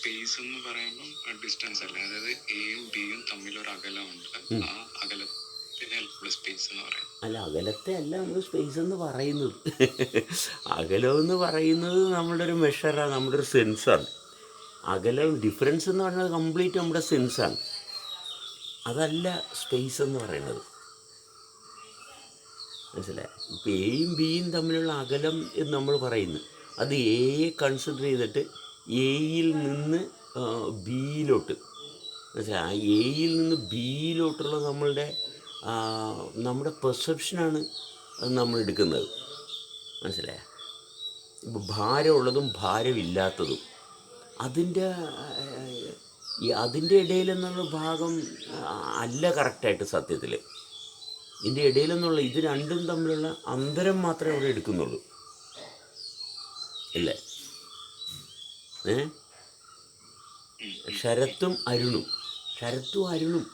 Space എന്ന് പറയുമ്പോൾ distance അല്ല. അതായത് എയും ബിയും തമ്മിൽ ഒരു അകലമുണ്ട്. ആ അകല സ്പേസ് എന്ന് അല്ല അകലത്തെ അല്ല നമ്മൾ സ്പേസ് എന്ന് പറയുന്നത്. അകലം എന്ന് പറയുന്നത് നമ്മുടെ ഒരു മെഷറാണ് നമ്മുടെ ഒരു സെൻസാണ് അകലം ഡിഫറൻസ് എന്ന് പറയുന്നത് കംപ്ലീറ്റ് നമ്മുടെ സെൻസാണ് അതല്ല സ്പേസ് എന്ന് പറയുന്നത്. മനസ്സിലായി? ഇപ്പോൾ എയും ബിയും തമ്മിലുള്ള അകലം എന്ന് നമ്മൾ പറയുന്നു. അത് എയെ കൺസിഡർ ചെയ്തിട്ട് എയിൽ നിന്ന് ബിയിലോട്ട് മനസ്സിലായി? എയിൽ നിന്ന് ബിയിലോട്ടുള്ള നമ്മളുടെ നമ്മുടെ പെർസെപ്ഷനാണ് നമ്മൾ എടുക്കുന്നത് മനസ്സിലായ? ഇപ്പോൾ ഭാരമുള്ളതും ഭാരമില്ലാത്തതും. അതിന്റെ അതിന്റെ ഇടയിൽ എന്നുള്ള ഭാഗം അല്ല കറക്റ്റായിട്ട് സത്യത്തിൽ ഇതിന്റെ ഇടയിൽ നിന്നുള്ള ഇത് രണ്ടും തമ്മിലുള്ള അന്തരം മാത്രമേ അവിടെ എടുക്കുന്നുള്ളൂ. ഇല്ലേ? ഏ? ശരത്തും അരുണും. ശരത്തും അരുണും.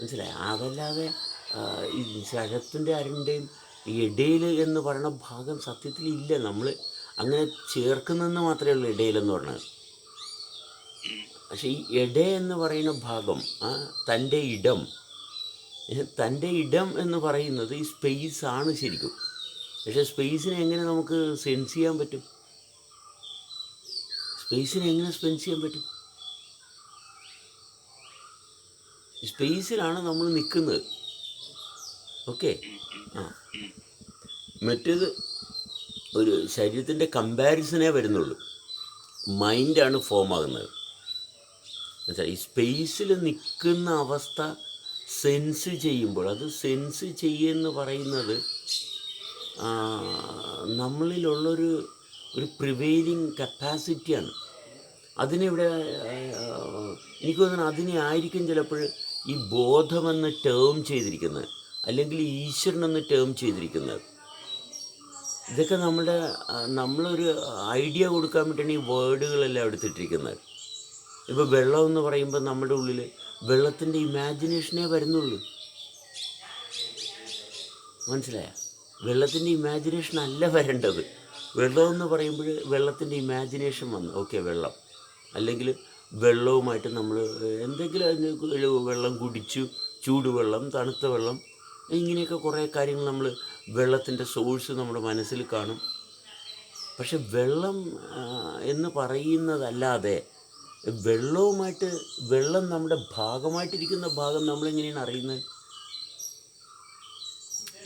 മനസ്സിലായി? അതല്ലാതെ ഈ ശരത്തിന്റെ അരുണിന്റെയും ഇടയിൽ എന്ന് പറയുന്ന ഭാഗം സത്യത്തിൽ ഇല്ല. നമ്മൾ അങ്ങനെ ചേർക്കുന്നെന്ന് മാത്രമേ ഉള്ളൂ ഇടയിലെന്ന് പറഞ്ഞത്. പക്ഷേ ഈ ഇട എന്ന് പറയുന്ന ഭാഗം തന്റെ ഇടം തന്റെ ഇടം എന്ന് പറയുന്നത് ഈ സ്പേസ് ആണ് ശരിക്കും. പക്ഷേ സ്പേസിനെ എങ്ങനെ നമുക്ക് സെൻസ് ചെയ്യാൻ പറ്റും? സ്പേസിനെ എങ്ങനെ സ്പെൻഡ് ചെയ്യാൻ പറ്റും? സ്പേസിലാണ് നമ്മൾ നിൽക്കുന്നത്. ഓക്കെ ആ. മറ്റേത് ഒരു ശരീരത്തിന്റെ കമ്പാരിസനേ വരുന്നുള്ളൂ. മൈൻഡാണ് ഫോം ആകുന്നത്. എന്നുവെച്ചാൽ ഈ സ്പേസിൽ നിൽക്കുന്ന അവസ്ഥ സെൻസ് ചെയ്യുമ്പോൾ അത് സെൻസ് ചെയ്യുമെന്ന് പറയുന്നത് നമ്മളിലുള്ളൊരു ഒരു പ്രിവെയിലിംഗ് കപ്പാസിറ്റിയാണ് അതിനിവിടെ ആ, എനിക്ക് തോന്നുന്നു അതിനെ ആയിരിക്കും ചിലപ്പോൾ ഈ ബോധമെന്ന് ടേം ചെയ്തിരിക്കുന്നത് അല്ലെങ്കിൽ ഈശ്വരൻ എന്ന് ടേം ചെയ്തിരിക്കുന്നത്. ഇതൊക്കെ നമ്മുടെ നമ്മളൊരു ഐഡിയ കൊടുക്കാൻ വേണ്ടിയാണ് ഈ വേർഡുകളെല്ലാം എടുത്തിട്ടിരിക്കുന്നത്. ഇപ്പോൾ വെള്ളം എന്ന് പറയുമ്പോൾ നമ്മുടെ ഉള്ളിൽ വെള്ളത്തിന്റെ ഇമാജിനേഷനേ വരുന്നുള്ളൂ. മനസ്സിലായ? വെള്ളത്തിന്റെ ഇമാജിനേഷൻ അല്ല വരേണ്ടത്. വെള്ളം എന്ന് പറയുമ്പോൾ വെള്ളത്തിന്റെ ഇമാജിനേഷൻ വന്നു. ഓക്കെ വെള്ളം. അല്ലെങ്കിൽ വെള്ളവുമായിട്ട് നമ്മൾ എന്തെങ്കിലും വെള്ളം കുടിച്ചു ചൂടുവെള്ളം തണുത്ത വെള്ളം ഇങ്ങനെയൊക്കെ കുറേ കാര്യങ്ങൾ നമ്മൾ വെള്ളത്തിന്റെ സോഴ്സ് നമ്മുടെ മനസ്സിൽ കാണും. പക്ഷെ വെള്ളം എന്ന് പറയുന്നതല്ലാതെ വെള്ളവുമായിട്ട് വെള്ളം നമ്മുടെ ഭാഗമായിട്ടിരിക്കുന്ന ഭാഗം നമ്മളെങ്ങനെയാണ് അറിയുന്നത്?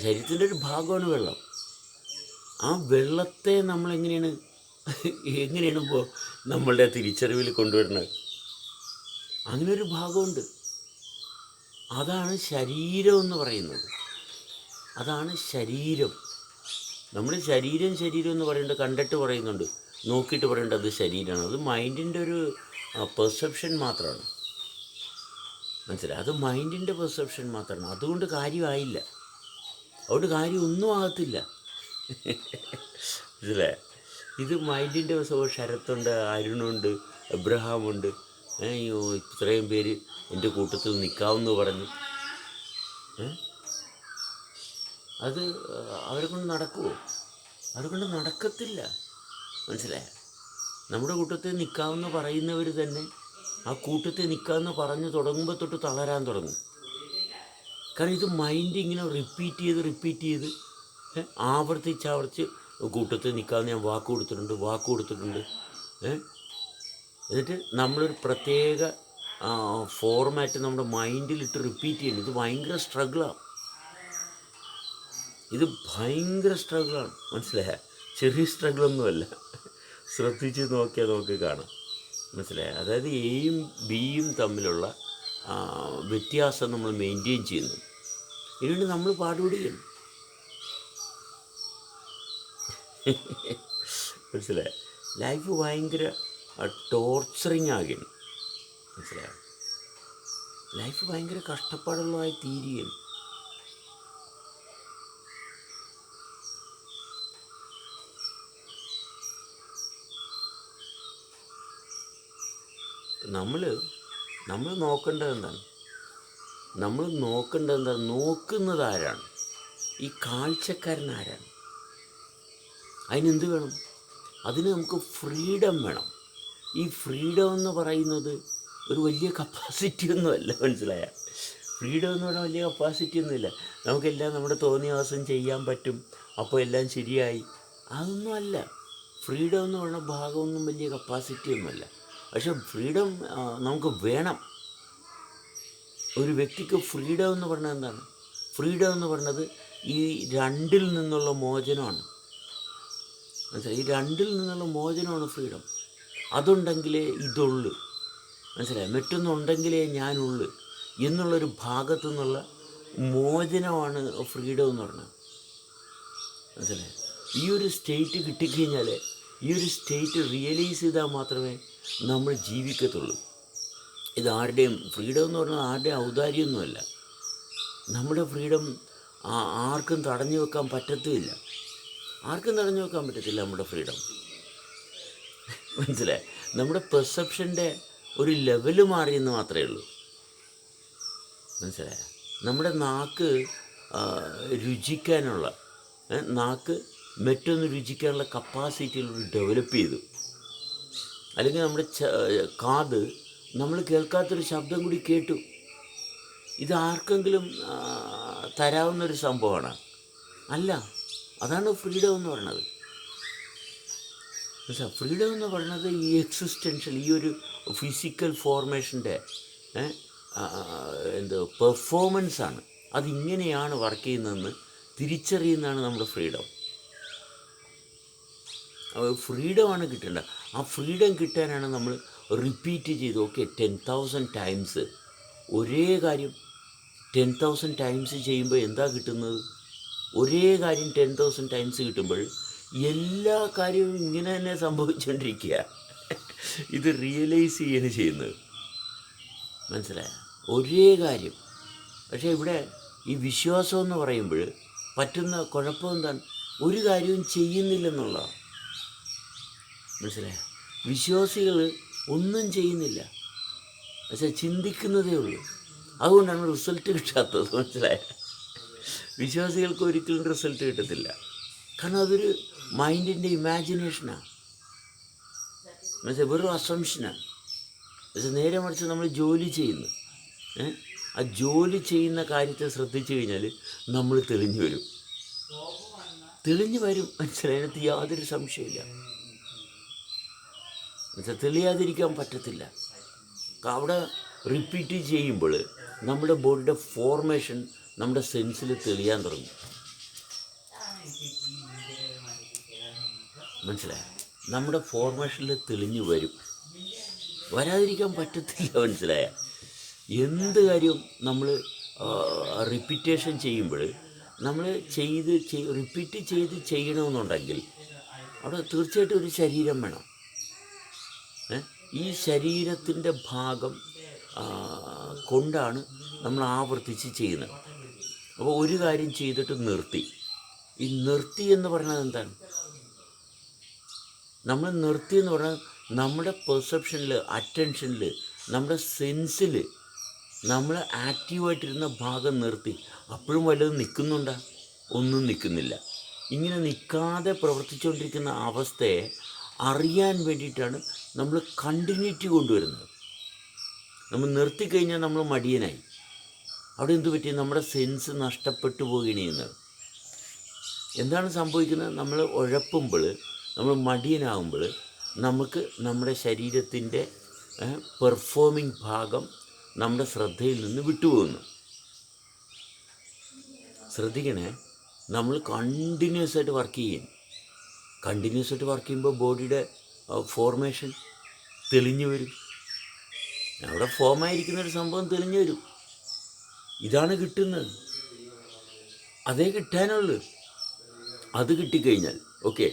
ശരീരത്തിന്റെ ഒരു ഭാഗമാണ് വെള്ളം. ആ വെള്ളത്തെ നമ്മളെങ്ങനെയാണ് എങ്ങനെയാണ് ഇപ്പോൾ നമ്മളുടെ തിരിച്ചറിവിൽ കൊണ്ടുവരുന്നത്? അങ്ങനെ ഒരു ഭാഗമുണ്ട്. അതാണ് ശരീരം എന്ന് പറയുന്നത്. അതാണ് ശരീരം. നമ്മൾ ശരീരം ശരീരം എന്ന് പറയുന്നത് കണ്ടിട്ട് പറയുന്നുണ്ട്. നോക്കിയിട്ട് പറയേണ്ടത് അത് ശരീരമാണ്. അത് മൈൻഡിന്റെ ഒരു പെർസെപ്ഷൻ മാത്രമാണ്. മനസ്സിലായി? അത് മൈൻഡിന്റെ പെർസെപ്ഷൻ മാത്രമാണ്. അതുകൊണ്ട് കാര്യമായില്ല. അതുകൊണ്ട് കാര്യമൊന്നും ആകത്തില്ല. മനസ്സിലായി? ഇത് മൈൻഡിന്റെ ശരത്തുണ്ട് അരുണുണ്ട് എബ്രഹാമുണ്ട്. അയ്യോ ഇത്രയും പേര് എന്റെ കൂട്ടത്തിൽ നിൽക്കാമെന്ന് പറഞ്ഞു. അത് അവരെ കൊണ്ട് നടക്കുമോ അവരെ കൊണ്ട് നടക്കത്തില്ല. മനസ്സിലായ? നമ്മുടെ കൂട്ടത്തിൽ നിൽക്കാമെന്ന് പറയുന്നവർ തന്നെ ആ കൂട്ടത്തിൽ നിൽക്കാമെന്ന് പറഞ്ഞു തുടങ്ങുമ്പോൾ തൊട്ട് തളരാൻ തുടങ്ങും. കാരണം ഇത് മൈൻഡ് ഇങ്ങനെ റിപ്പീറ്റ് ചെയ്ത് റിപ്പീറ്റ് ചെയ്ത് ആവർത്തിച്ച് ആവർത്തിച്ച് കൂട്ടത്തിൽ നിൽക്കാതെ ഞാൻ വാക്ക് കൊടുത്തിട്ടുണ്ട് വാക്ക് കൊടുത്തിട്ടുണ്ട്. എന്നിട്ട് നമ്മളൊരു പ്രത്യേക ഫോർമാറ്റ് നമ്മുടെ മൈൻഡിലിട്ട് റിപ്പീറ്റ് ചെയ്യുന്നു ഇത് ഭയങ്കര സ്ട്രഗിളാണ് ഇത് ഭയങ്കര സ്ട്രഗിളാണ് മനസ്സിലായ? ചെറിയ സ്ട്രഗിളൊന്നുമല്ല ശ്രദ്ധിച്ച് നോക്കിയാൽ നമുക്ക് കാണാം. മനസ്സിലായ? അതായത് എയും ബിയും തമ്മിലുള്ള വ്യത്യാസം നമ്മൾ മെയിന്റെയിൻ ചെയ്യുന്നു. ഇതിനുവേണ്ടി നമ്മൾ പാടുപെടുകയാണ്. മനസ്സിലായ? ലൈഫ് ഭയങ്കര ടോർച്ചറിങ് ആകും മനസ്സിലായോ? ലൈഫ് ഭയങ്കര കഷ്ടപ്പാടുള്ളതായി തീരുകയും നമ്മൾ നമ്മൾ നോക്കേണ്ടത് എന്താണ്? നമ്മൾ നോക്കേണ്ടത് എന്താണ്? നോക്കുന്നത് ആരാണ്? ഈ കാഴ്ചക്കാരൻ ആരാണ്? അതിനെന്ത് വേണം? അതിന് നമുക്ക് ഫ്രീഡം വേണം. ഈ ഫ്രീഡം എന്ന് പറയുന്നത് ഒരു വലിയ കപ്പാസിറ്റി ഒന്നുമല്ല മനസ്സിലായ? ഫ്രീഡം എന്ന് പറഞ്ഞാൽ വലിയ കപ്പാസിറ്റി ഒന്നുമില്ല നമുക്കെല്ലാം നമ്മുടെ തോന്നിയ ചെയ്യാൻ പറ്റും. അപ്പോൾ എല്ലാം ശരിയായി. അതൊന്നുമല്ല ഫ്രീഡം എന്ന് പറഞ്ഞ ഭാഗമൊന്നും വലിയ കപ്പാസിറ്റി ഒന്നുമല്ല പക്ഷെ ഫ്രീഡം നമുക്ക് വേണം. ഒരു വ്യക്തിക്ക് ഫ്രീഡം എന്ന് പറഞ്ഞാൽ എന്താണ്? ഫ്രീഡം എന്ന് പറഞ്ഞത് ഈ രണ്ടിൽ നിന്നുള്ള മോചനമാണ്. മനസ്സിലായി? ഈ രണ്ടിൽ നിന്നുള്ള മോചനമാണ് ഫ്രീഡം. അതുണ്ടെങ്കിലേ ഇതുള്ളു. മനസ്സിലായി? മറ്റൊന്നുണ്ടെങ്കിലേ ഞാനുള്ളു എന്നുള്ളൊരു ഭാഗത്തു നിന്നുള്ള മോചനമാണ് ഫ്രീഡം എന്ന് പറഞ്ഞത്. മനസ്സിലായി? ഈ ഒരു സ്റ്റേറ്റ് കിട്ടിക്കഴിഞ്ഞാൽ ഈ ഒരു സ്റ്റേറ്റ് റിയലൈസ് ചെയ്താൽ മാത്രമേ നമ്മൾ ജീവിക്കത്തുള്ളൂ. ഇത് ആരുടെയും ഫ്രീഡം എന്ന് പറഞ്ഞാൽ ആരുടെയും ഔദാര്യമൊന്നുമല്ല. നമ്മുടെ ഫ്രീഡം ആർക്കും തടഞ്ഞു വെക്കാൻ പറ്റത്തുമില്ല. ആർക്കും തടഞ്ഞു വെക്കാൻ പറ്റത്തില്ല നമ്മുടെ ഫ്രീഡം. മനസ്സിലായി? നമ്മുടെ പെർസെപ്ഷന്റെ ഒരു ലെവൽ മാറിയെന്ന് മാത്രമേ ഉള്ളൂ. മനസ്സിലായ? നമ്മുടെ നാക്ക് രുചിക്കാനുള്ള നാക്ക് മറ്റൊന്ന് രുചിക്കാനുള്ള കപ്പാസിറ്റിയിൽ ഡെവലപ്പ് ചെയ്തു. അല്ലെങ്കിൽ നമ്മുടെ കാത് നമ്മൾ കേൾക്കാത്തൊരു ശബ്ദം കൂടി കേട്ടു. ഇത് ആർക്കെങ്കിലും തരാവുന്നൊരു സംഭവമാണ്. അല്ല അതാണ് ഫ്രീഡം എന്ന് പറയുന്നത്? ഫ്രീഡം എന്ന് പറയുന്നത് ഈ എക്സിസ്റ്റൻഷ്യൽ ഈ ഒരു ഫിസിക്കൽ ഫോർമേഷന്റെ എന്ത് പെർഫോമൻസ് ആണ്. അതിങ്ങനെയാണ് വർക്ക് ചെയ്യുന്നതെന്ന് തിരിച്ചറിയുന്നതാണ് നമ്മുടെ ഫ്രീഡം ഫ്രീഡമാണ് കിട്ടേണ്ടത്. ആ ഫ്രീഡം കിട്ടാനാണ് നമ്മൾ റിപ്പീറ്റ് ചെയ്ത് ഓക്കെ ടെൻ തൗസൻഡ് ടൈംസ് ഒരേ കാര്യം ടെൻ തൗസൻഡ് ടൈംസ് ചെയ്യുമ്പോൾ എന്താ കിട്ടുന്നത്? ഒരേ കാര്യം ടെൻ തൗസൻഡ് ടൈംസ് കിട്ടുമ്പോൾ എല്ലാ കാര്യവും ഇങ്ങനെ തന്നെ സംഭവിച്ചുകൊണ്ടിരിക്കുക ഇത് റിയലൈസ് ചെയ്യാണ് ചെയ്യുന്നത്. മനസ്സിലായ? ഒരേ കാര്യം. പക്ഷേ ഇവിടെ ഈ വിശ്വാസം എന്ന് പറയുമ്പോൾ പറ്റുന്ന കുഴപ്പം എന്താണ്? ഒരു കാര്യവും ചെയ്യുന്നില്ലെന്നുള്ള. മനസ്സിലായ? വിശ്വാസികൾ ഒന്നും ചെയ്യുന്നില്ല. പക്ഷെ ചിന്തിക്കുന്നതേ ഉള്ളൂ. അതുകൊണ്ടാണ് റിസൾട്ട് കിട്ടാത്തത്. മനസ്സിലായ? വിശ്വാസികൾക്ക് ഒരിക്കലും റിസൾട്ട് കിട്ടത്തില്ല. കാരണം അതൊരു മൈൻഡിന്റെ ഇമാജിനേഷനാണ് മനസ്സിലായി? വെറും അസംഷനാണ് പക്ഷെ നേരെ മറിച്ച് നമ്മൾ ജോലി ചെയ്യുന്നു. ഏഹ് ആ ജോലി ചെയ്യുന്ന കാര്യത്തെ ശ്രദ്ധിച്ചു കഴിഞ്ഞാൽ നമ്മൾ തെളിഞ്ഞു വരും. തെളിഞ്ഞു വരും. മനസ്സിലായി? അതിനകത്ത് യാതൊരു സംശയമില്ല എന്നുവെച്ചാൽ തെളിയാതിരിക്കാൻ പറ്റത്തില്ല. അവിടെ റിപ്പീറ്റ് ചെയ്യുമ്പോൾ നമ്മുടെ ബോഡിയുടെ ഫോർമേഷൻ നമ്മുടെ സെൻസിൽ തെളിയാൻ തുടങ്ങും. മനസ്സിലായോ? നമ്മുടെ ഫോർമേഷനിൽ തെളിഞ്ഞു വരും. വരാതിരിക്കാൻ പറ്റത്തില്ല മനസ്സിലായ? എന്ത് കാര്യവും നമ്മൾ റിപ്പീറ്റേഷൻ ചെയ്യുമ്പോൾ നമ്മൾ ചെയ്ത് റിപ്പീറ്റ് ചെയ്ത് ചെയ്യണമെന്നുണ്ടെങ്കിൽ അവിടെ തീർച്ചയായിട്ടും ഒരു ശരീരം വേണം. ഈ ശരീരത്തിന്റെ ഭാഗം കൊണ്ടാണ് നമ്മൾ ആവർത്തിച്ച് ചെയ്യുന്നത്. അപ്പോൾ ഒരു കാര്യം ചെയ്തിട്ട് നിർത്തി. ഈ നിർത്തി എന്ന് പറയുന്നത് എന്താണ്? നമ്മൾ നിർത്തി എന്ന് പറഞ്ഞാൽ നമ്മുടെ പെർസെപ്ഷനിൽ അറ്റൻഷനിൽ നമ്മുടെ സെൻസിൽ നമ്മൾ ആക്റ്റീവായിട്ടിരുന്ന ഭാഗം നിർത്തി. അപ്പോഴും വല്ലതും നിൽക്കുന്നുണ്ടോ ഒന്നും നിൽക്കുന്നില്ല ഇങ്ങനെ നിൽക്കാതെ പ്രവർത്തിച്ചുകൊണ്ടിരിക്കുന്ന അവസ്ഥയെ അറിയാൻ വേണ്ടിയിട്ടാണ് നമ്മൾ കണ്ടിന്യൂറ്റി കൊണ്ടുവരുന്നത്. നമ്മൾ നിർത്തിക്കഴിഞ്ഞാൽ നമ്മൾ മടിയനായി. അവിടെ എന്തു പറ്റി? നമ്മുടെ സെൻസ് നഷ്ടപ്പെട്ടു പോവുകയാണ് ചെയ്യുന്നത് എന്താണ് സംഭവിക്കുന്നത്? നമ്മൾ ഉഴപ്പുമ്പോൾ നമ്മൾ മടിയനാകുമ്പോൾ നമുക്ക് നമ്മുടെ ശരീരത്തിന്റെ പെർഫോമിംഗ് ഭാഗം നമ്മുടെ ശ്രദ്ധയിൽ നിന്ന് വിട്ടുപോകുന്നു. ശ്രദ്ധിക്കണേ. നമ്മൾ കണ്ടിന്യൂസ് ആയിട്ട് വർക്ക് ചെയ്യും. കണ്ടിന്യൂസ് ആയിട്ട് വർക്ക് ചെയ്യുമ്പോൾ ബോഡിയുടെ ഫോർമേഷൻ തെളിഞ്ഞു വരും. അവിടെ ഫോമായിരിക്കുന്ന ഒരു സംഭവം തെളിഞ്ഞു വരും. ഇതാണ് കിട്ടുന്നത്. അതേ കിട്ടാനുള്ളൂ. അത് കിട്ടിക്കഴിഞ്ഞാൽ ഓക്കെ.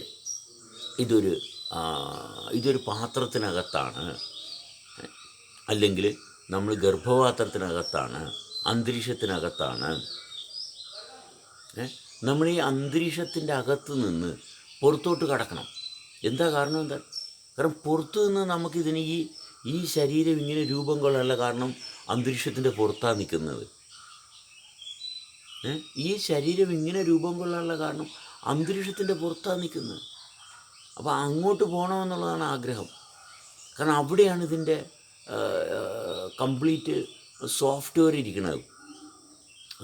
ഇതൊരു ഇതൊരു പാത്രത്തിനകത്താണ്. അല്ലെങ്കിൽ നമ്മൾ ഗർഭപാത്രത്തിനകത്താണ് അന്തരീക്ഷത്തിനകത്താണ്. നമ്മൾ ഈ അന്തരീക്ഷത്തിന്റെ അകത്ത് നിന്ന് പുറത്തോട്ട് കടക്കണം. എന്താ കാരണം എന്താ? കാരണം പുറത്തു നിന്ന് നമുക്കിതിന് ഈ ഈ ശരീരം ഇങ്ങനെ രൂപം കൊള്ളല്ല കാരണം അന്തരീക്ഷത്തിന്റെ പുറത്താണ് നിൽക്കുന്നത്? ഈ ശരീരം ഇങ്ങനെ രൂപം കൊള്ളാനുള്ള കാരണം അന്തരീക്ഷത്തിന്റെ പുറത്താണ് നിൽക്കുന്നത്. അപ്പോൾ അങ്ങോട്ട് പോകണമെന്നുള്ളതാണ് ആഗ്രഹം. കാരണം അവിടെയാണ് ഇതിന്റെ കംപ്ലീറ്റ് സോഫ്റ്റ്വെയർ ഇരിക്കുന്നത്.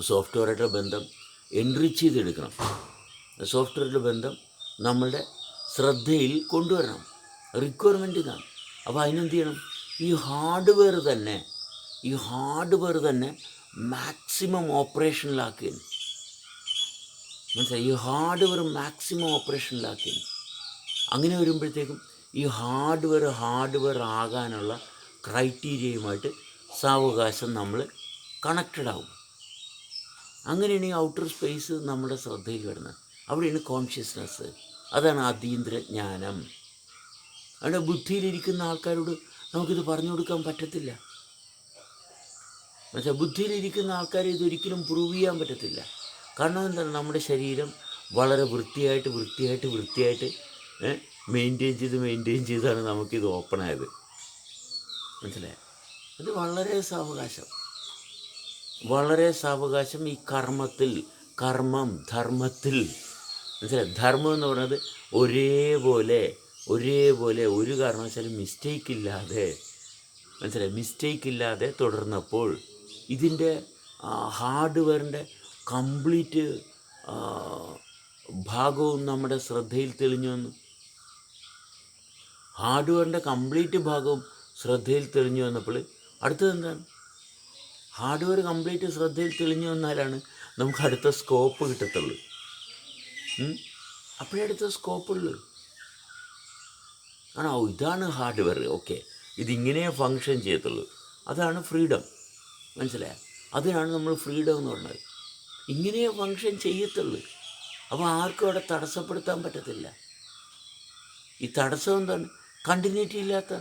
സോഫ്റ്റ്വെയറായിട്ട് ബന്ധം എൻറിച്ച് ചെയ്തെടുക്കണം. സോഫ്റ്റ്വെയറുടെ ബന്ധം നമ്മളുടെ ശ്രദ്ധയിൽ കൊണ്ടുവരണം. റിക്വയർമെന്റ് ഇതാണ്. അപ്പോൾ അതിനെന്ത് ചെയ്യണം? ഈ ഹാർഡ്വെയർ തന്നെ ഈ ഹാർഡ്വെയർ തന്നെ മാക്സിമം ഓപ്പറേഷനിലാക്കി മനസ്സിലായി? ഈ ഹാർഡ്വെയർ മാക്സിമം ഓപ്പറേഷനിലാക്കി അങ്ങനെ വരുമ്പോഴത്തേക്കും ഈ ഹാർഡ്വെയർ ഹാർഡ്വെയർ ആകാനുള്ള ക്രൈറ്റീരിയയുമായിട്ട് സാവകാശം നമ്മൾ കണക്റ്റഡ് ആവും. അങ്ങനെയാണ് ഈ ഔട്ടർ സ്പേസ് നമ്മുടെ ശ്രദ്ധയിൽ വരുന്നത്. അവിടെയാണ് കോൺഷ്യസ്നെസ് അതാണ് അതീന്ദ്രജ്ഞാനം. അവിടെ ബുദ്ധിയിലിരിക്കുന്ന ആൾക്കാരോട് നമുക്കിത് പറഞ്ഞു കൊടുക്കാൻ പറ്റത്തില്ല. എന്നുവെച്ചാൽ ബുദ്ധിയിലിരിക്കുന്ന ആൾക്കാരെ ഇതൊരിക്കലും പ്രൂവ് ചെയ്യാൻ പറ്റത്തില്ല. കാരണം എന്താണ്? നമ്മുടെ ശരീരം വളരെ വൃത്തിയായിട്ട് വൃത്തിയായിട്ട് വൃത്തിയായിട്ട് മെയിന്റെയിൻ ചെയ്ത് മെയിന്റെയിൻ ചെയ്താണ് നമുക്കിത് ഓപ്പൺ ആയത്. മനസ്സിലായോ? ഇത് വളരെ സാവകാശം. വളരെ സാവകാശം ഈ കർമ്മത്തിൽ കർമ്മം ധർമ്മത്തിൽ. മനസ്സിലായി? ധർമ്മം എന്ന് പറയുന്നത് ഒരേപോലെ ഒരേപോലെ ഒരു കാരണവശാലും മിസ്റ്റേക്ക് ഇല്ലാതെ മനസ്സിലായി? മിസ്റ്റേക്ക് ഇല്ലാതെ തുടർന്നപ്പോൾ ഇതിന്റെ ഹാർഡ്വെയറിന്റെ കംപ്ലീറ്റ് ഭാഗവും നമ്മുടെ ശ്രദ്ധയിൽ തെളിഞ്ഞു വന്നു. ഹാർഡ്വെയറിന്റെ കംപ്ലീറ്റ് ഭാഗവും ശ്രദ്ധയിൽ തെളിഞ്ഞു വന്നപ്പോൾ അടുത്തത് എന്താണ്? ഹാർഡ്വെയർ കംപ്ലീറ്റ് ശ്രദ്ധയിൽ തെളിഞ്ഞു വന്നാലാണ് നമുക്ക് അടുത്ത സ്കോപ്പ് കിട്ടത്തുള്ളൂ? അപ്പോഴേ അടുത്ത സ്കോപ്പുള്ളൂ. ആണോ ഇതാണ് ഹാർഡ്വെയർ. ഓക്കെ. ഇതിങ്ങനെ ഫങ്ഷൻ ചെയ്യത്തുള്ളൂ. അതാണ് ഫ്രീഡം. മനസ്സിലായോ? അതിനാണ് നമ്മൾ ഫ്രീഡം എന്ന് പറഞ്ഞത്. ഇങ്ങനെയേ ഫങ്ഷൻ ചെയ്യത്തുള്ളൂ. അപ്പോൾ ആർക്കും അവിടെ തടസ്സപ്പെടുത്താൻ പറ്റത്തില്ല. ഈ തടസ്സം എന്താണ്? കണ്ടിന്യൂറ്റി ഇല്ലാത്ത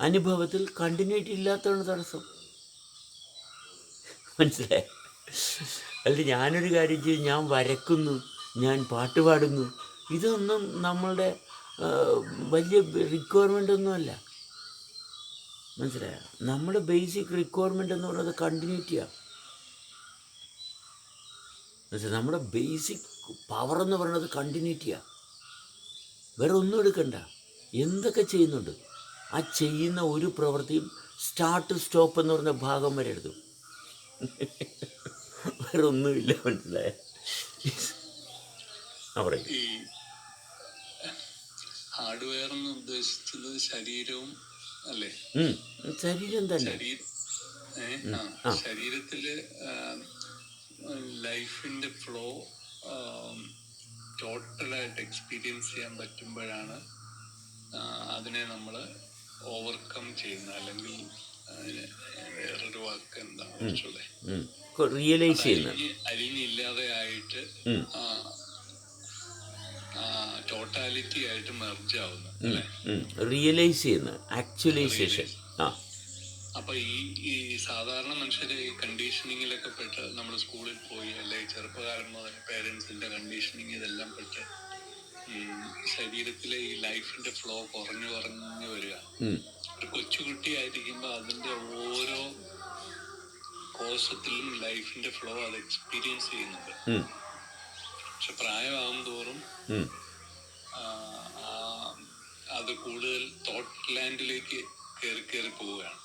അനുഭവത്തിൽ കണ്ടിന്യൂറ്റി ഇല്ലാത്തതാണ് തടസ്സം. മനസ്സിലായി? അല്ല ഞാനൊരു കാര്യം ചെയ്യും. ഞാൻ വരക്കുന്നു ഞാൻ പാട്ട് പാടുന്നു. ഇതൊന്നും നമ്മളുടെ വലിയ റിക്വയർമെന്റ് ഒന്നുമല്ല. മനസ്സിലായോ? നമ്മൾ ബേസിക് റിക്വയർമെന്റ് എന്ന് പറയുന്നത് കണ്ടിന്യൂറ്റിയാണ് മനസ്സിലായി? നമ്മുടെ ബേസിക് പവർ എന്ന് പറയുന്നത് കണ്ടിന്യൂറ്റിയാണ് വേറെ ഒന്നും എടുക്കണ്ട. എന്തൊക്കെ ചെയ്യുന്നുണ്ട്? ആ ചെയ്യുന്ന ഒരു പ്രവൃത്തിയും സ്റ്റാർട്ട് സ്റ്റോപ്പ് എന്ന് പറഞ്ഞ ഭാഗം വരെ എടുത്തു വേറെ ഒന്നുമില്ല മനസ്സിലായ? ഹാർഡ്വെയർ എന്ന് ഉദ്ദേശിച്ചത് ശരീരവും. ശരീരം തന്നെ. ശരീരത്തിൽ ലൈഫിന്റെ ഫ്ലോ ടോട്ടലായിട്ട് എക്സ്പീരിയൻസ് ചെയ്യാൻ പറ്റുമ്പോഴാണ് അതിനെ നമ്മൾ ഓവർകം ചെയ്യുന്നത്. അല്ലെങ്കിൽ വേറൊരു വാക്ക് എന്താ കുറച്ചുകൂടെ റിയലൈസ് ചെയ്യുന്നത്. ആയിട്ട്. ടോട്ടാലിറ്റി ആയിട്ട് മെർജ് ആവുന്നു അല്ലേ? റിയലൈസ് ചെയ്യുന്ന ആക്ച്വലൈസേഷൻ ആ. അപ്പൊ ഈ ഈ സാധാരണ മനുഷ്യരെ ഈ കണ്ടീഷനിങ്ങിലൊക്കെ പെട്ട് നമ്മൾ സ്കൂളിൽ പോയി അല്ലെങ്കിൽ ചെറുപ്പകാലം മുതൽ പേരൻസിന്റെ കണ്ടീഷനിങ് ഇതെല്ലാം പെട്ട് ഈ ശരീരത്തിലെ ഈ ലൈഫിന്റെ ഫ്ലോ കുറഞ്ഞു കുറഞ്ഞു വരിക. ഒരു കൊച്ചുകുട്ടി ആയിരിക്കുമ്പോൾ അതിന്റെ ഓരോ കോശത്തിലും ലൈഫിന്റെ ഫ്ലോ അത് എക്സ്പീരിയൻസ് ചെയ്യുന്നുണ്ട്. പക്ഷെ പ്രായമാകും തോറും അത് കൂടുതൽ തോട്ട് ലാൻഡിലേക്ക് കയറി കയറി പോവുകയാണ്.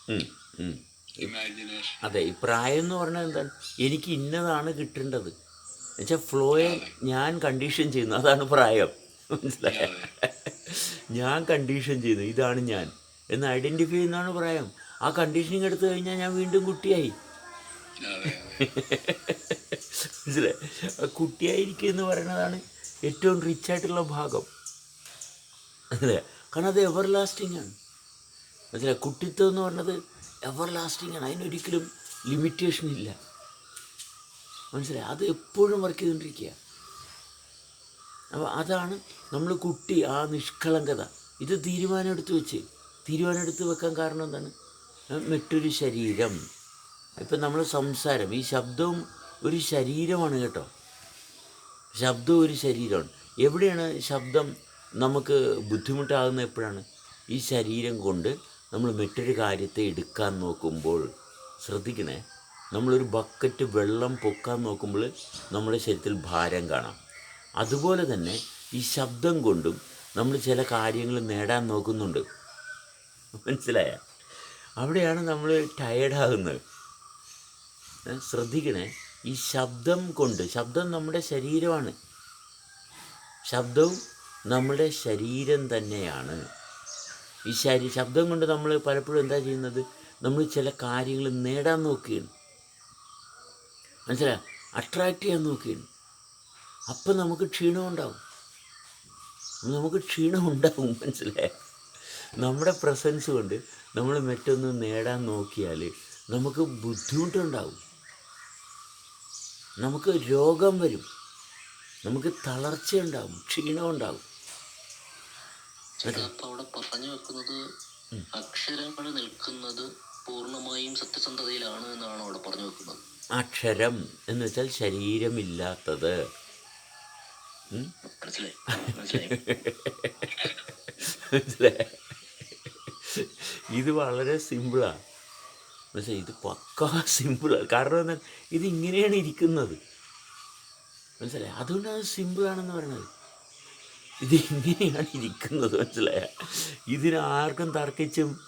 ഇമാജിനേഷൻ അതെ ഈ പ്രായം എന്ന് പറഞ്ഞാൽ എന്താണ്? എനിക്ക് ഇന്നതാണ് കിട്ടേണ്ടത്. എന്നുവെച്ചാൽ ഫ്ലോയെ ഞാൻ കണ്ടീഷൻ ചെയ്യുന്നു. അതാണ് പ്രായം. മനസ്സിലായ? ഞാൻ കണ്ടീഷൻ ചെയ്യുന്നു. ഇതാണ് ഞാൻ. എന്ന് ഐഡന്റിഫൈ ചെയ്യുന്നതാണ് പ്രായം. ആ കണ്ടീഷനിങ് എടുത്തു കഴിഞ്ഞാൽ ഞാൻ വീണ്ടും കുട്ടിയായി. മനസ്സിലായി? കുട്ടിയായിരിക്കുക എന്ന് പറയുന്നതാണ് ഏറ്റവും റിച്ച് ആയിട്ടുള്ള ഭാഗം. അതെ കാരണം അത് എവർ ലാസ്റ്റിംഗ് ആണ്. മനസ്സിലായി? കുട്ടിത്വം എന്ന് പറഞ്ഞത് എവർ ലാസ്റ്റിംഗ് ആണ്. അതിനൊരിക്കലും ലിമിറ്റേഷൻ ഇല്ല. മനസ്സിലായി? അത് എപ്പോഴും വർക്ക് ചെയ്തുകൊണ്ടിരിക്കുക. അപ്പോൾ അതാണ് നമ്മൾ കുട്ടി ആ നിഷ്കളങ്കത. ഇത് തീരുമാനം എടുത്ത് വെച്ച്. തീരുമാനം എടുത്ത് വെക്കാൻ കാരണം എന്താണ്? മറ്റൊരു ശരീരം. ഇപ്പം നമ്മൾ സംസാരം ഈ ശബ്ദവും ഒരു ശരീരമാണ് കേട്ടോ. ശബ്ദവും ഒരു ശരീരമാണ്. എവിടെയാണ് ശബ്ദം നമുക്ക് ബുദ്ധിമുട്ടാകുന്ന എപ്പോഴാണ്? ഈ ശരീരം കൊണ്ട് നമ്മൾ മറ്റൊരു കാര്യത്തെ എടുക്കാൻ നോക്കുമ്പോൾ ശ്രദ്ധിക്കണേ നമ്മളൊരു ബക്കറ്റ് വെള്ളം പൊക്കാൻ നോക്കുമ്പോൾ നമ്മുടെ ശരീരത്തിൽ ഭാരം കാണാം. അതുപോലെ തന്നെ ഈ ശബ്ദം കൊണ്ടും നമ്മൾ ചില കാര്യങ്ങൾ നേടാൻ നോക്കുന്നുണ്ട്. മനസ്സിലായ? അവിടെയാണ് നമ്മൾ ടയേർഡാകുന്നത് ശ്രദ്ധിക്കണേ. ഈ ശബ്ദം കൊണ്ട് ശബ്ദം നമ്മുടെ ശരീരമാണ്. ശബ്ദവും നമ്മുടെ ശരീരം തന്നെയാണ്. ഈ ശരീ ശബ്ദം കൊണ്ട് നമ്മൾ പലപ്പോഴും എന്താ ചെയ്യുന്നത്? നമ്മൾ ചില കാര്യങ്ങൾ നേടാൻ നോക്കുകയാണ്. മനസ്സിലാ അട്രാക്റ്റ് ചെയ്യാൻ നോക്കുകയാണ്. അപ്പം നമുക്ക് ക്ഷീണം ഉണ്ടാവും. നമുക്ക് ക്ഷീണം ഉണ്ടാവും മനസ്സിലായോ? നമ്മുടെ പ്രസൻസ് കൊണ്ട് നമ്മൾ മറ്റൊന്ന് നേടാൻ നോക്കിയാൽ നമുക്ക് ബുദ്ധിമുട്ടുണ്ടാവും. നമുക്ക് രോഗം വരും. നമുക്ക് തളർച്ചയുണ്ടാവും ക്ഷീണം ഉണ്ടാകും ചേട്ടാ അവിടെ പറഞ്ഞു വെക്കുന്നത് അക്ഷരങ്ങൾ നിൽക്കുന്നത് പൂർണമായും സത്യസന്ധതയിലാണ് എന്നാണ് അവിടെ പറഞ്ഞു വെക്കുന്നത്. അക്ഷരം എന്ന് വെച്ചാൽ ശരീരമില്ലാത്തത്? മനസ്സിലായി? മനസ്സിലായി? ഇത് വളരെ സിമ്പിളാണ് മനസ്സിലായി ഇത് പക്കാ സിമ്പിളാണ് കാരണം എന്താ? ഇത് ഇങ്ങനെയാണ് ഇരിക്കുന്നത്. മനസ്സിലായി? അതുകൊണ്ടാണ് സിമ്പിളാണെന്ന് പറയുന്നത് ഇത് ഇങ്ങനെയാണ് ഇരിക്കുന്നത്. മനസ്സിലായ? ഇതിന് ആർക്കും തർക്കിച്ചും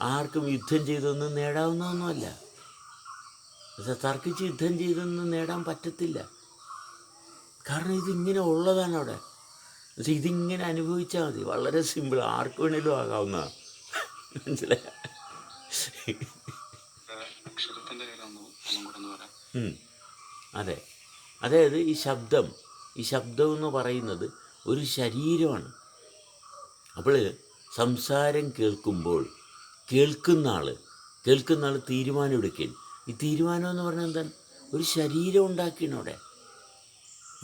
ആർക്കും യുദ്ധം ചെയ്തൊന്നും നേടാവുന്നതൊന്നുമല്ല. പക്ഷെ തർക്കിച്ച് യുദ്ധം ചെയ്തൊന്നും നേടാൻ പറ്റത്തില്ല. കാരണം ഇതിങ്ങനെ ഉള്ളതാണ് അവിടെ. പക്ഷേ ഇതിങ്ങനെ അനുഭവിച്ചാൽ മതി. വളരെ സിമ്പിൾ ആർക്ക് വേണേലും ആകാവുന്നതാണ്. മനസ്സിലായ അക്ഷരത്തിന്റെ കാര്യം ഒന്ന് ഒന്നും കൂടെ ഒന്ന് പറയാം ഉം. അതെ. അതായത് ഈ ശബ്ദം ഈ ശബ്ദം എന്ന് പറയുന്നത് ഒരു ശരീരമാണ്. അപ്പോൾ സംസാരം കേൾക്കുമ്പോൾ കേൾക്കുന്ന ആൾ കേൾക്കുന്ന ആൾ തീരുമാനം എടുക്കുകയും ഈ തീരുമാനം എന്ന് പറഞ്ഞാൽ എന്താണ്? ഒരു ശരീരം ഉണ്ടാക്കിയാണ് അവിടെ.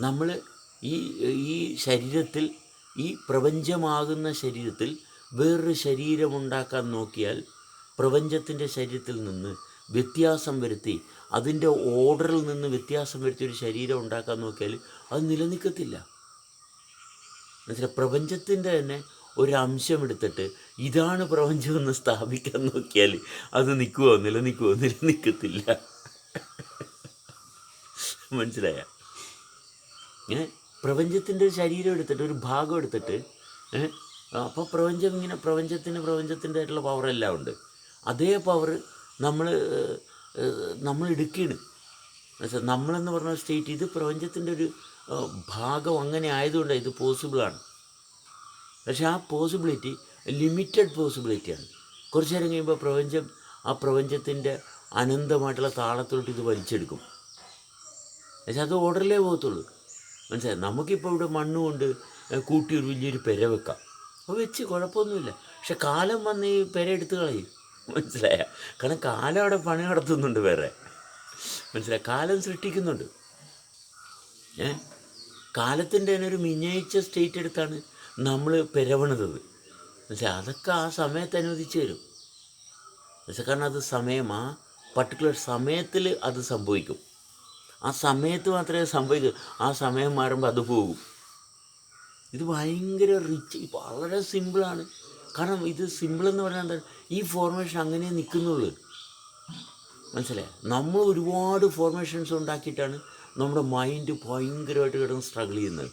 നമ്മൾ ഈ ഈ ശരീരത്തിൽ ഈ പ്രപഞ്ചമാകുന്ന ശരീരത്തിൽ വേറൊരു ശരീരമുണ്ടാക്കാൻ നോക്കിയാൽ പ്രപഞ്ചത്തിന്റെ ശരീരത്തിൽ നിന്ന് വ്യത്യാസം വരുത്തി അതിന്റെ ഓർഡറിൽ നിന്ന് വ്യത്യാസം വരുത്തിയൊരു ശരീരം ഉണ്ടാക്കാൻ നോക്കിയാൽ അത് നിലനിൽക്കത്തില്ല. എന്നുവെച്ചാൽ പ്രപഞ്ചത്തിന്റെ തന്നെ ഒരു അംശം എടുത്തിട്ട് ഇതാണ് പ്രപഞ്ചം എന്ന് സ്ഥാപിക്കാൻ നോക്കിയാൽ അത് നിൽക്കുമോ നിലനിൽക്കുമോ നിലനിൽക്കത്തില്ല. മനസ്സിലായ? ഏ? പ്രപഞ്ചത്തിന്റെ ഒരു ശരീരം എടുത്തിട്ട് ഒരു ഭാഗം എടുത്തിട്ട് അപ്പോൾ പ്രപഞ്ചം ഇങ്ങനെ പ്രപഞ്ചത്തിന് പ്രപഞ്ചത്തിന്റെ ആയിട്ടുള്ള പവറെല്ലാം ഉണ്ട്. അതേ പവർ നമ്മൾ നമ്മൾ എടുക്കുകയാണ് എന്നുവെച്ചാൽ നമ്മളെന്ന് പറഞ്ഞ സ്റ്റേറ്റ് ഇത് പ്രപഞ്ചത്തിന്റെ ഒരു ഭാഗം അങ്ങനെ ആയതുകൊണ്ട് ഇത് പോസിബിളാണ് പക്ഷെ ആ പോസിബിലിറ്റി ലിമിറ്റഡ് പോസിബിലിറ്റിയാണ് കുറച്ച് നേരം കഴിയുമ്പോൾ പ്രപഞ്ചം ആ പ്രപഞ്ചത്തിന്റെ അനന്തമായിട്ടുള്ള താളത്തിലോട്ട് ഇത് വലിച്ചെടുക്കും. പക്ഷേ അത് ഓർഡറിലേ പോകത്തുള്ളൂ. മനസ്സിലായി? നമുക്കിപ്പോൾ ഇവിടെ മണ്ണ് കൊണ്ട് കൂട്ടി ഒരു വലിയൊരു പെര വെക്കാം. അപ്പോൾ വെച്ച് കുഴപ്പമൊന്നുമില്ല. പക്ഷെ കാലം വന്ന് ഈ പെര എടുത്ത് കളയും. മനസ്സിലായ? കാരണം കാലം അവിടെ പണി നടത്തുന്നുണ്ട് വേറെ. മനസ്സിലായി? കാലം സൃഷ്ടിക്കുന്നുണ്ട്. ഏ? കാലത്തിന്റെ തന്നെ ഒരു മിനിയേച്ചർ സ്റ്റേറ്റ് എടുത്താണ് നമ്മൾ പെരവണത്. മനസ്സിലായി? അതൊക്കെ ആ സമയത്ത് അനുവദിച്ച് തരും. പക്ഷേ കാരണം അത് സമയം ആ പർട്ടിക്കുലർ സമയത്തിൽ അത് സംഭവിക്കും. ആ സമയത്ത് മാത്രമേ സംഭവിക്കൂ. ആ സമയം മാറുമ്പോൾ അത് പോകും. ഇത് ഭയങ്കര റിച്ച് വളരെ സിമ്പിളാണ് കാരണം ഇത് സിമ്പിൾ എന്ന് പറഞ്ഞാൽ എന്താ ഈ ഫോർമേഷൻ അങ്ങനെ നിൽക്കുന്നുള്ളൂ. മനസ്സിലായി? നമ്മൾ ഒരുപാട് ഫോർമേഷൻസ് ഉണ്ടാക്കിയിട്ടാണ് നമ്മുടെ മൈൻഡ് ഭയങ്കരമായിട്ട് കിടന്ന് സ്ട്രഗിൾ ചെയ്യുന്നത്.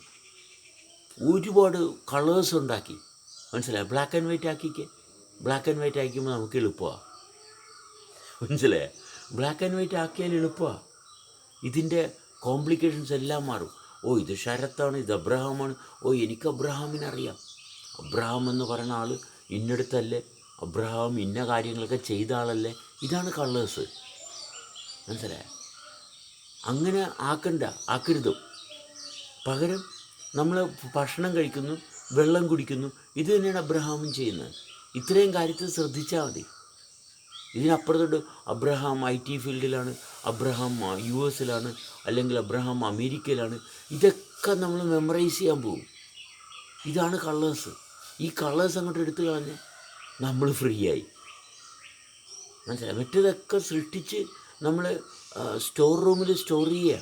ഒരുപാട് കളേഴ്സ് ഉണ്ടാക്കി. മനസ്സിലായി? ബ്ലാക്ക് ആൻഡ് വൈറ്റ് ആക്കിക്ക്. ബ്ലാക്ക് ആൻഡ് വൈറ്റ് ആക്കിക്കുമ്പോൾ നമുക്ക് എളുപ്പമാണ് മനസ്സിലായേ? ബ്ലാക്ക് ആൻഡ് വൈറ്റ് ആക്കിയാൽ എളുപ്പമാണ് ഇതിന്റെ കോംപ്ലിക്കേഷൻസ് എല്ലാം മാറും. ഓ ഇത് ശരത്താണ് ഇത് അബ്രഹാമാണ്. ഓ എനിക്ക് അബ്രഹാമിനെ അറിയാം. അബ്രഹാം എന്ന് പറയുന്ന ആൾ ഇന്നടുത്തല്ലേ? അബ്രഹാം ഇന്ന കാര്യങ്ങളൊക്കെ ചെയ്ത ആളല്ലേ? ഇതാണ് കള്ളേഴ്സ്. മനസ്സിലായ? അങ്ങനെ ആക്കണ്ട ആക്കരുതും. പകരം നമ്മൾ ഭക്ഷണം കഴിക്കുന്നു വെള്ളം കുടിക്കുന്നു ഇത് തന്നെയാണ് അബ്രഹാമും ചെയ്യുന്നത്. ഇത്രയും കാര്യത്തിൽ ശ്രദ്ധിച്ചാൽ മതി. ഇതിനപ്പുറത്തോട്ട് അബ്രഹാം ഐ ടി ഫീൽഡിലാണ് അബ്രഹാം യു എസിലാണ് അല്ലെങ്കിൽ അബ്രഹാം അമേരിക്കയിലാണ്. ഇതൊക്കെ നമ്മൾ മെമ്മറൈസ് ചെയ്യാൻ പോകും ഇതാണ് കളേഴ്സ് ഈ കളേഴ്സ് അങ്ങോട്ട് എടുത്തു കളഞ്ഞ് നമ്മൾ ഫ്രീ ആയി. മനസ്സിലായി? മറ്റേതൊക്കെ സൃഷ്ടിച്ച് നമ്മൾ സ്റ്റോർ റൂമിൽ സ്റ്റോർ ചെയ്യുക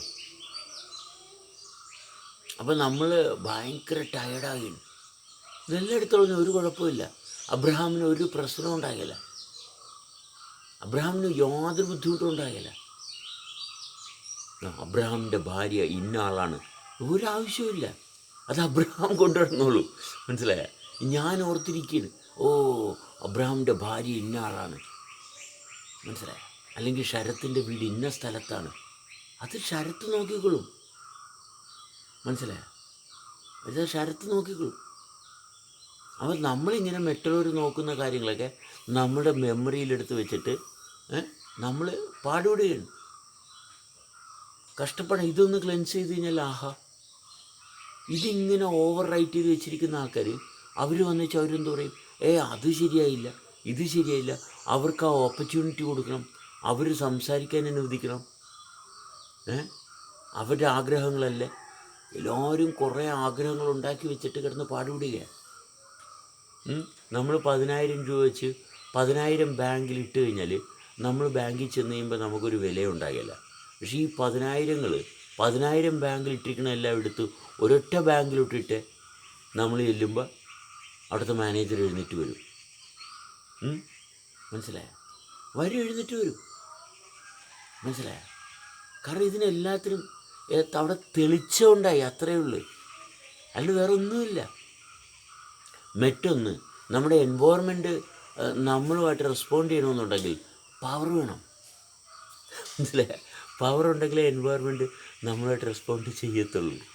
അപ്പം നമ്മൾ ഭയങ്കര ടയർഡാകുകയാണ് ഇതെല്ലാം എടുത്തോളഞ്ഞ ഒരു കുഴപ്പമില്ല അബ്രഹാമിന് ഒരു പ്രശ്നം ഉണ്ടാകില്ല അബ്രഹാമിന് യാതൊരു ബുദ്ധിമുട്ടും ഉണ്ടാകില്ല അബ്രഹാമിന്റെ ഭാര്യ ഇന്ന ആളാണ്. ഒരാവശ്യമില്ല അത് അബ്രഹാം കൊണ്ടുവരുന്നുള്ളൂ മനസ്സിലായ? ഞാൻ ഓർത്തിരിക്കുകയാണ് ഓ അബ്രഹാമിന്റെ ഭാര്യ ഇന്ന ആളാണ് മനസ്സിലായ? അല്ലെങ്കിൽ ശരത്തിന്റെ വീട് ഇന്ന സ്ഥലത്താണ്. അത് ശരത്ത് നോക്കിക്കൊള്ളും. മനസ്സിലായോ? അത് ശരത്ത് നോക്കിക്കൊള്ളും. അപ്പോൾ നമ്മളിങ്ങനെ മറ്റുള്ളവർ നോക്കുന്ന കാര്യങ്ങളൊക്കെ നമ്മുടെ മെമ്മറിയിലെടുത്ത് വെച്ചിട്ട് നമ്മൾ പാടുപെടുകയാണ്. കഷ്ടപ്പെടാൻ ഇതൊന്ന് ക്ലെൻസ് ചെയ്ത് കഴിഞ്ഞാൽ ആഹാ. ഇതിങ്ങനെ ഓവർ റൈറ്റ് ചെയ്ത് വെച്ചിരിക്കുന്ന ആൾക്കാർ അവർ വന്നിട്ട് അവരെന്ത് പറയും ഏ അത് ശരിയായില്ല ഇത് ശരിയായില്ല അവർക്ക് ആ ഓപ്പർച്യൂണിറ്റി കൊടുക്കണം അവർ സംസാരിക്കാൻ അനുവദിക്കണം ഏ? അവരുടെ ആഗ്രഹങ്ങളല്ലേ? എല്ലാവരും കുറേ ആഗ്രഹങ്ങൾ ഉണ്ടാക്കി വെച്ചിട്ട് കിടന്ന് പാടുപിടുകയാണ് നമ്മൾ പതിനായിരം രൂപ വെച്ച് പതിനായിരം ബാങ്കിൽ ഇട്ട് കഴിഞ്ഞാൽ നമ്മൾ ബാങ്കിൽ ചെന്ന് കഴിയുമ്പോൾ നമുക്കൊരു വില ഉണ്ടാകില്ല പക്ഷേ ഈ പതിനായിരങ്ങൾ പതിനായിരം ബാങ്കിൽ ഇട്ടിരിക്കണ എല്ലാം എടുത്ത് ഒരൊറ്റ ബാങ്കിലിട്ടിട്ട് നമ്മൾ ചെല്ലുമ്പോൾ അവിടുത്തെ മാനേജർ എഴുന്നേറ്റ് വരും. മനസ്സിലായോ? വരും എഴുന്നേറ്റ് വരും. മനസ്സിലായോ? കാരണം ഇതിനെല്ലാത്തിനും അവിടെ തെളിച്ചമുണ്ടായി അത്രയേ ഉള്ളൂ. അല്ലാണ്ട് വേറെ ഒന്നുമില്ല. മറ്റൊന്ന് നമ്മുടെ എൻവോൺമെന്റ് നമ്മളുമായിട്ട് റെസ്പോണ്ട് ചെയ്യണമെന്നുണ്ടെങ്കിൽ പവർ വേണം. മനസ്സിലായ? പവർ ഉണ്ടെങ്കിലേ എൻവയോൺമെന്റ് നമ്മളായിട്ട് റെസ്പോണ്ട് ചെയ്യത്തുള്ളൂ.